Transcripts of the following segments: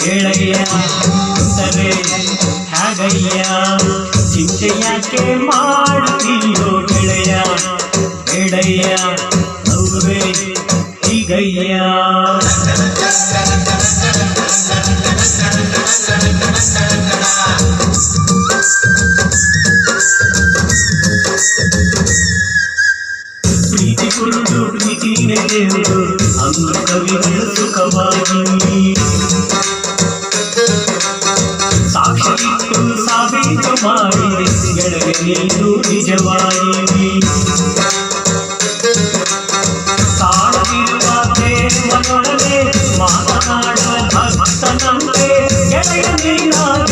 ಗೆಳೆಯ ಕುತ್ತರೆ ಹಾಗಯ್ಯ ಚಿಂತೆ ಯಾಕೆ ಮಾಡುತ್ತೀಯೋ ಗೆಳೆಯ ಗೆಳೆಯ ನವ್ವೇ ಹೀಗಯ್ಯ ಪ್ರೀತಿ ಕುರಿತು ಪ್ರೀತಿನೇ ದೇವರು ಅಂದು ಕವಿಗಳು ಸುಖವಾಗಿ ಸಾಕ್ಷಿ ಇಟ್ಟು ಸಾಬೀತು ಮಾಡಿ ಗೆಳೆಯ ನೀನು ನಿಜವಾಗಿ ಕಾಣುತ್ತಿರುವ ದೇವನೊಡನೆ ಮಾತನಾಡುವ ಭಕ್ತನಂತೆ ಗೆಳೆಯ ನೀನಾದೆ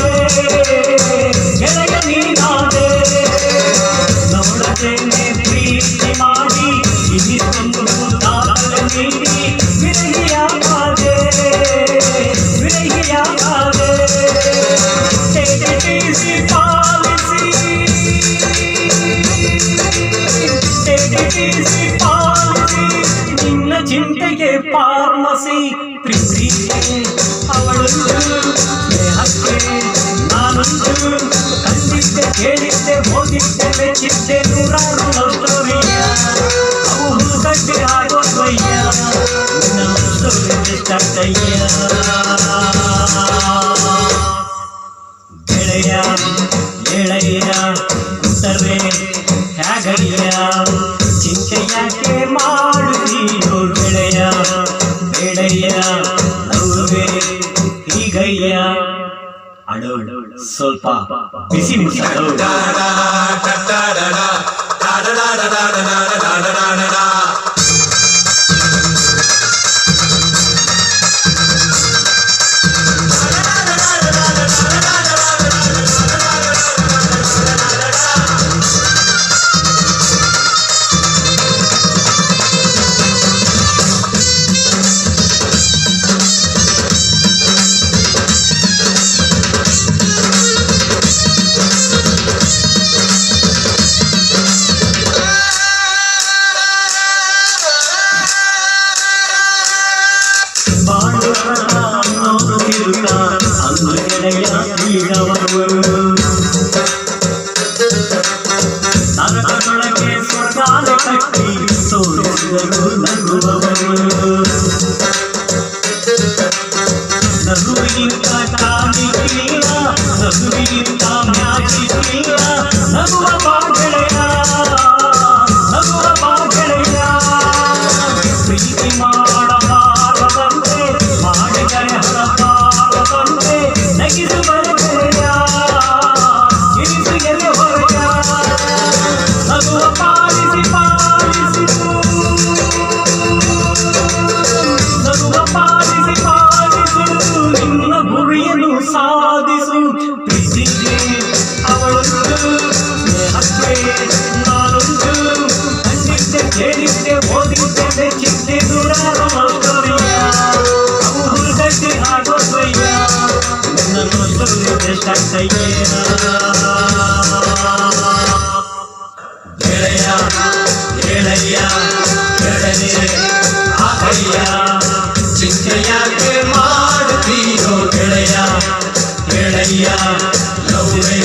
ஆசை திருச்சியில் அவளுக்கு நானுண்டு கண்டித்த கேளித்த போதித்த வெச்சித்த நூறாறு மருத்துவையா அவரு கட்டி ஆகோவையா தட்டையா இளையா இளையா உத்தரவே 爸，你信你信。ನರಕದೊಳಗೆ ಸ್ವರ್ಗಾಲ ಕಟ್ಟಿ ತೋರಿಸಿದರು ನಗುವವರು ನಗುವಿಗಿಂತ ಕಾಮಿಕ್ಕಿಲ್ಲ ನಗುವಿಗಿಂತ ಮ್ಯಾಜಿಕ್ಕಿಲ್ಲ ನಗುವ ಬಾ ಗೆಳೆಯ ನಗುವ ಬಾ ಗೆಳೆಯ ಪ್ರೀತಿ ಮಾಡಬಾರದಂತೆ ಕಂಡಿದ್ದೆ ಕೇಳಿದ್ದೆ ಓದಿದ್ದೆ ಮೆಚ್ಚಿದ್ದೆ ನೂರಾರು ಮಾಸ್ತರಿಯ ಅವು ಹುಡುಗಕ್ಕೆ ಆಗೋಯ್ಯ ನನ್ನ ಎಷ್ಟಾಗ್ತಯ್ಯ ಗೆಳೆಯ ಗೆಳೆಯ ಗೆಳೆಯ ಆಗಯ್ಯ ಚಿಂತೆಯಾಕೆ ಮಾಡುತ್ತೀರೋ ಗೆಳೆಯ ಗೆಳೆಯ ಲವ್ವೇ